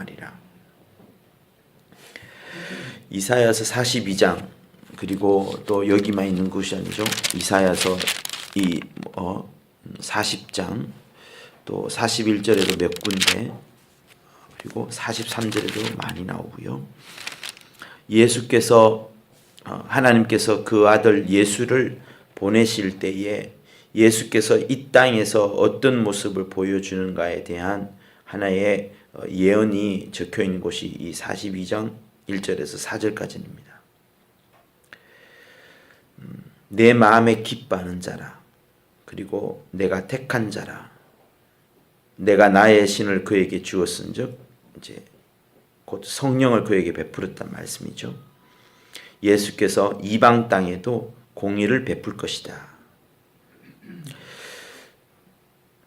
당하리라. 이사야서 42장 그리고 또 여기만 있는 것이 아니죠. 이사야서 이 어, 40장 또 41절에도 몇 군데 그리고 43절에도 많이 나오고요. 예수께서 어, 하나님께서 그 아들 예수를 보내실 때에 예수께서 이 땅에서 어떤 모습을 보여주는가에 대한 하나의 어, 예언이 적혀 있는 곳이 이 42장 1절에서 4절까지입니다. 음, 내 마음에 기뻐하는 자라 그리고 내가 택한 자라 내가 나의 신을 그에게 주었은즉 이제 곧 성령을 그에게 베풀었단 말씀이죠. 예수께서 이방 땅에도 공의를 베풀 것이다.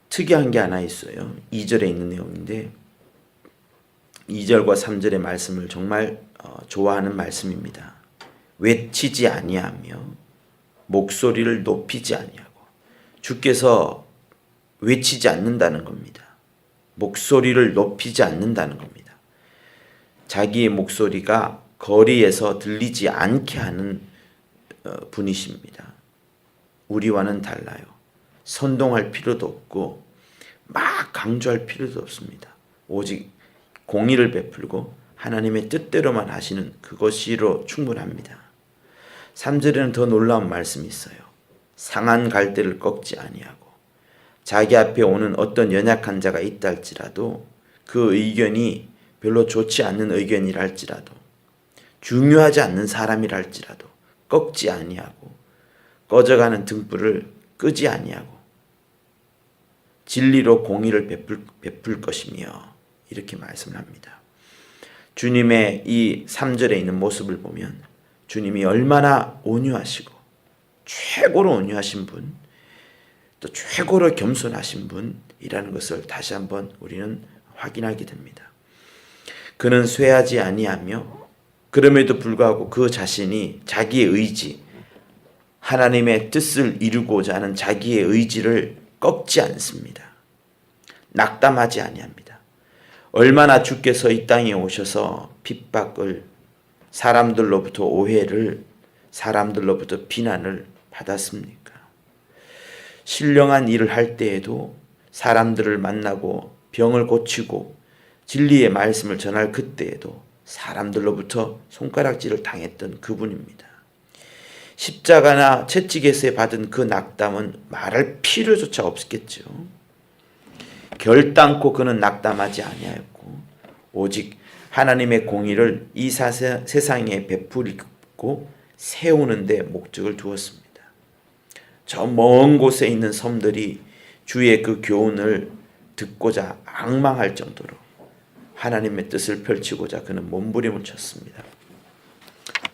특이한 게 하나 있어요. 2절에 있는 내용인데 2절과 3절의 말씀을 정말 어, 좋아하는 말씀입니다. 외치지 아니하며 목소리를 높이지 아니하고 주께서 외치지 않는다는 겁니다. 목소리를 높이지 않는다는 겁니다. 자기의 목소리가 거리에서 들리지 않게 하는 어, 분이십니다. 우리와는 달라요. 선동할 필요도 없고 막 강조할 필요도 없습니다. 오직 공의를 베풀고 하나님의 뜻대로만 하시는 그것이로 충분합니다. 3절에는 더 놀라운 말씀이 있어요. 상한 갈대를 꺾지 아니하고 자기 앞에 오는 어떤 연약한 자가 있다 할지라도 그 의견이 별로 좋지 않는 의견이라 할지라도 중요하지 않는 사람이라 할지라도 꺾지 아니하고 꺼져가는 등불을 끄지 아니하고 진리로 공의를 베풀, 베풀 것이며 이렇게 말씀을 합니다. 주님의 이 3절에 있는 모습을 보면 주님이 얼마나 온유하시고 최고로 온유하신 분, 또 최고로 겸손하신 분이라는 것을 다시 한번 우리는 확인하게 됩니다. 그는 쇠하지 아니하며 그럼에도 불구하고 그 자신이 자기의 의지, 하나님의 뜻을 이루고자 하는 자기의 의지를 꺾지 않습니다. 낙담하지 아니합니다. 얼마나 주께서 이 땅에 오셔서 핍박을 사람들로부터 오해를 사람들로부터 비난을 받았습니까? 신령한 일을 할 때에도 사람들을 만나고 병을 고치고 진리의 말씀을 전할 그때에도 사람들로부터 손가락질을 당했던 그분입니다. 십자가나 채찍에서 받은 그 낙담은 말할 필요조차 없겠죠. 결단코 그는 낙담하지 아니하였고 오직 하나님의 공의를 이 사세, 세상에 베풀고 세우는데 목적을 두었습니다. 저 먼 곳에 있는 섬들이 주의 그 교훈을 듣고자 악망할 정도로 하나님의 뜻을 펼치고자 그는 몸부림을 쳤습니다.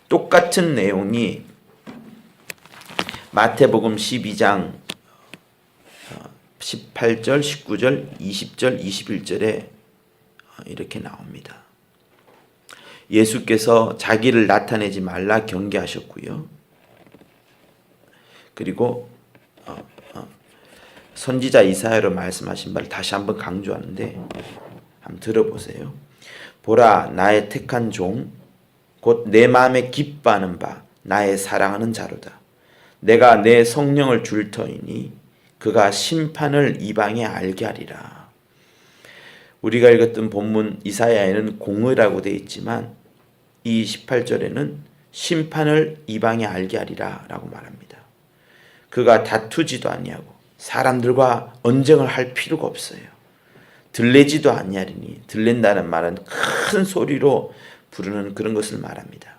똑같은 내용이 마태복음 12장 18절, 19절, 20절, 21절에 이렇게 나옵니다. 예수께서 자기를 나타내지 말라 경계하셨고요. 그리고 어, 어, 선지자 이사야로 말씀하신 바를 다시 한번 강조하는데 한번 들어보세요. 보라 나의 택한 종 곧 내 마음에 기뻐하는 바 나의 사랑하는 자로다. 내가 내 성령을 줄 터이니 그가 심판을 이방에 알게 하리라. 우리가 읽었던 본문 이사야에는 공의라고 되어 있지만 이 18절에는 심판을 이방에 알게 하리라 라고 말합니다. 그가 다투지도 아니하고 사람들과 언쟁을 할 필요가 없어요. 들레지도 아니하리니 들렌다는 말은 큰 소리로 부르는 그런 것을 말합니다.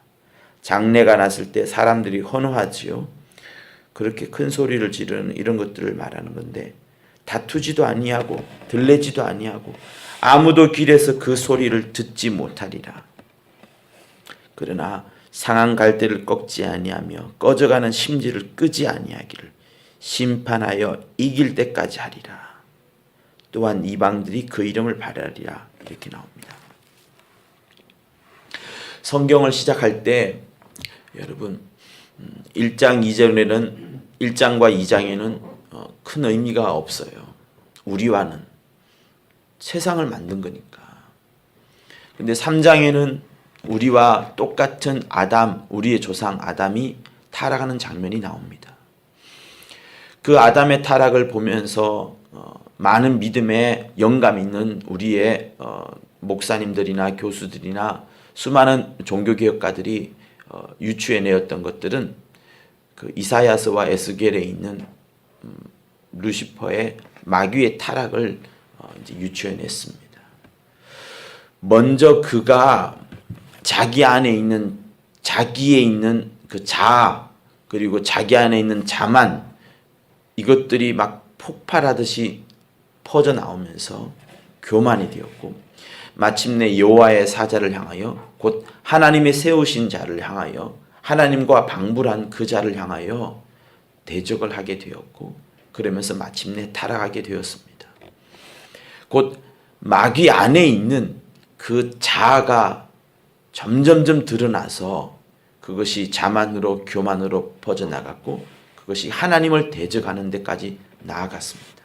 장례가 났을 때 사람들이 헌호하지요. 그렇게 큰 소리를 지르는 이런 것들을 말하는 건데 다투지도 아니하고 들레지도 아니하고 아무도 길에서 그 소리를 듣지 못하리라. 그러나 상한 갈대를 꺾지 아니하며 꺼져가는 심지를 끄지 아니하기를 심판하여 이길 때까지 하리라. 또한 이방들이 그 이름을 바라리라 이렇게 나옵니다. 성경을 시작할 때 여러분 1장 2절에는 1장과 2장에는 어, 큰 의미가 없어요. 우리와는 세상을 만든 거니까. 근데 3장에는 우리와 똑같은 아담, 우리의 조상 아담이 타락하는 장면이 나옵니다. 그 아담의 타락을 보면서 어, 많은 믿음에 영감 있는 우리의 어, 목사님들이나 교수들이나 수많은 종교개혁가들이 어, 유추해내었던 것들은 그 이사야스와 에스겔에 있는 음, 루시퍼의 마귀의 타락을 어, 이제 유추해냈습니다. 먼저 그가 자기 안에 있는 자기에 있는 그 자아 그리고 자기 안에 있는 자만 이것들이 막 폭발하듯이 퍼져 나오면서 교만이 되었고 마침내 여호와의 사자를 향하여 곧 하나님의 세우신 자를 향하여 하나님과 방불한 그 자를 향하여 대적을 하게 되었고 그러면서 마침내 타락하게 되었습니다. 곧 마귀 안에 있는 그 자아가 점점점 드러나서 그것이 자만으로 교만으로 퍼져나갔고 그것이 하나님을 대적하는 데까지 나아갔습니다.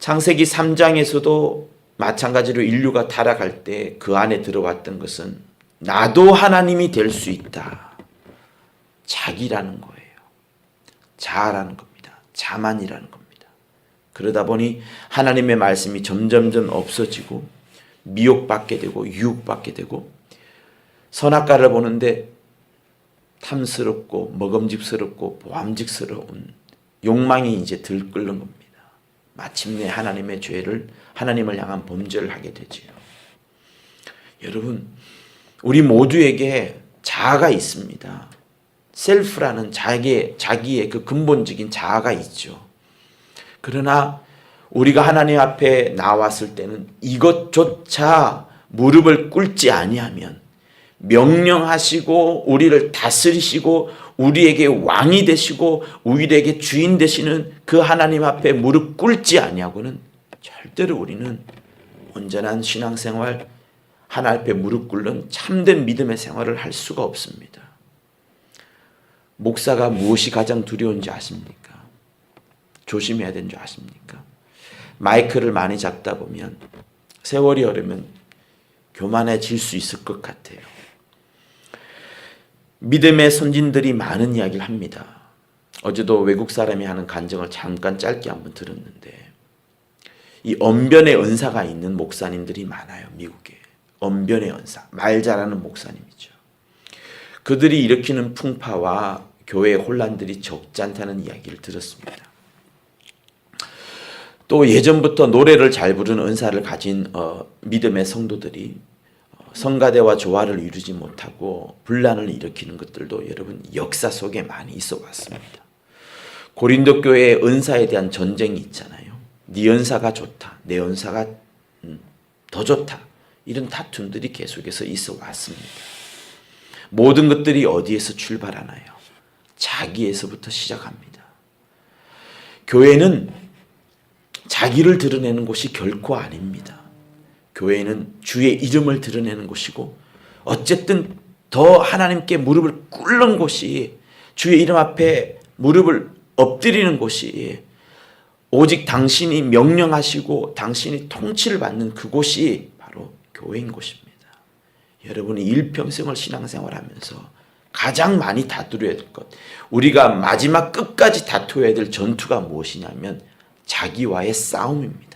창세기 3장에서도 마찬가지로 인류가 타락할 때 그 안에 들어왔던 것은 나도 하나님이 될 수 있다. 자기라는 거예요. 자아라는 겁니다. 자만이라는 겁니다. 그러다 보니 하나님의 말씀이 점점점 없어지고 미혹받게 되고 유혹받게 되고 선악과를 보는데 탐스럽고 먹음직스럽고 보암직스러운 욕망이 이제 들끓는 겁니다. 마침내 하나님의 죄를 하나님을 향한 범죄를 하게 되지요. 여러분, 우리 모두에게 자아가 있습니다. 셀프라는 자기의 자기의 그 근본적인 자아가 있죠. 그러나 우리가 하나님 앞에 나왔을 때는 이것조차 무릎을 꿇지 아니하면 명령하시고 우리를 다스리시고 우리에게 왕이 되시고 우리에게 주인 되시는 그 하나님 앞에 무릎 꿇지 아니하고는 절대로 우리는 온전한 신앙생활 하나님 앞에 무릎 꿇는 참된 믿음의 생활을 할 수가 없습니다. 목사가 무엇이 가장 두려운지 아십니까? 조심해야 되는 줄 아십니까? 마이크를 많이 잡다 보면 세월이 오르면 교만해질 수 있을 것 같아요. 믿음의 선진들이 많은 이야기를 합니다. 어제도 외국 사람이 하는 간증을 잠깐 짧게 한번 들었는데 이 언변의 은사가 있는 목사님들이 많아요. 미국에. 언변의 은사. 말 잘하는 목사님이죠. 그들이 일으키는 풍파와 교회 혼란들이 적지 않다는 이야기를 들었습니다. 또 예전부터 노래를 잘 부르는 은사를 가진 어, 믿음의 성도들이 어, 성가대와 조화를 이루지 못하고 분란을 일으키는 것들도 여러분 역사 속에 많이 있어 왔습니다. 고린도 교회의 은사에 대한 전쟁이 있잖아요. 네 은사가 좋다. 내 은사가 음, 더 좋다. 이런 다툼들이 계속해서 있어 왔습니다. 모든 것들이 어디에서 출발하나요? 자기에서부터 시작합니다. 교회는 자기를 드러내는 곳이 결코 아닙니다. 교회는 주의 이름을 드러내는 곳이고 어쨌든 더 하나님께 무릎을 꿇는 곳이 주의 이름 앞에 무릎을 엎드리는 곳이 오직 당신이 명령하시고 당신이 통치를 받는 그곳이 바로 교회인 곳입니다. 여러분이 일평생을 신앙생활하면서 가장 많이 다투려야 될 것, 우리가 마지막 끝까지 다투어야 될 전투가 무엇이냐면 자기와의 싸움입니다.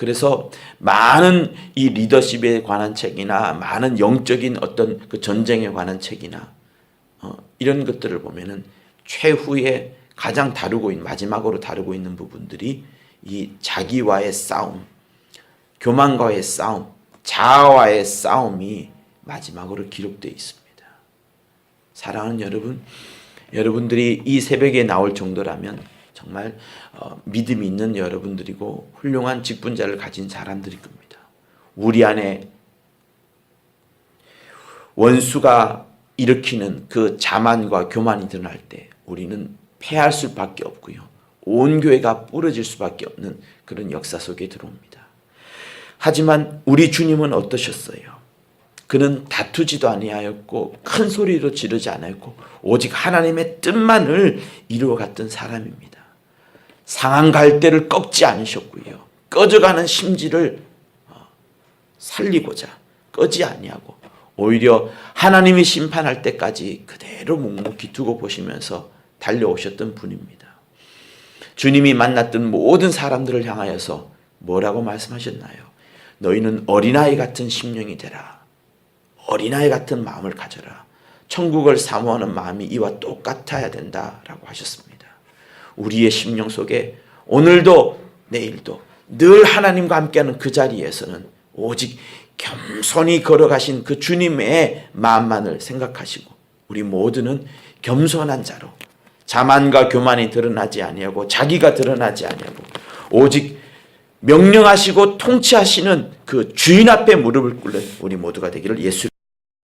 그래서 많은 이 리더십에 관한 책이나 많은 영적인 어떤 그 전쟁에 관한 책이나 어, 이런 것들을 보면은 최후에 가장 다루고 있는 마지막으로 다루고 있는 부분들이 이 자기와의 싸움, 교만과의 싸움, 자아와의 싸움이 마지막으로 기록되어 있습니다. 사랑하는 여러분, 여러분들이 이 새벽에 나올 정도라면 정말 어, 믿음 있는 여러분들이고 훌륭한 직분자를 가진 사람들일 겁니다. 우리 안에 원수가 일으키는 그 자만과 교만이 드러날 때 우리는 패할 수밖에 없고요. 온 교회가 부러질 수밖에 없는 그런 역사 속에 들어옵니다. 하지만 우리 주님은 어떠셨어요? 그는 다투지도 아니하였고 큰 소리로 지르지 않았고 오직 하나님의 뜻만을 이루어 갔던 사람입니다. 상한 갈대를 꺾지 않으셨고요. 꺼져가는 심지를 어, 살리고자 끄지 아니하고 오히려 하나님이 심판할 때까지 그대로 묵묵히 두고 보시면서 달려오셨던 분입니다. 주님이 만났던 모든 사람들을 향하여서 뭐라고 말씀하셨나요? 너희는 어린아이 같은 심령이 되라. 어린아이 같은 마음을 가져라. 천국을 사모하는 마음이 이와 똑같아야 된다라고 하셨습니다. 우리의 심령 속에 오늘도 내일도 늘 하나님과 함께하는 그 자리에서는 오직 겸손히 걸어가신 그 주님의 마음만을 생각하시고 우리 모두는 겸손한 자로 자만과 교만이 드러나지 아니하고 자기가 드러나지 아니하고 오직 명령하시고 통치하시는 그 주인 앞에 무릎을 꿇는 우리 모두가 되기를 예수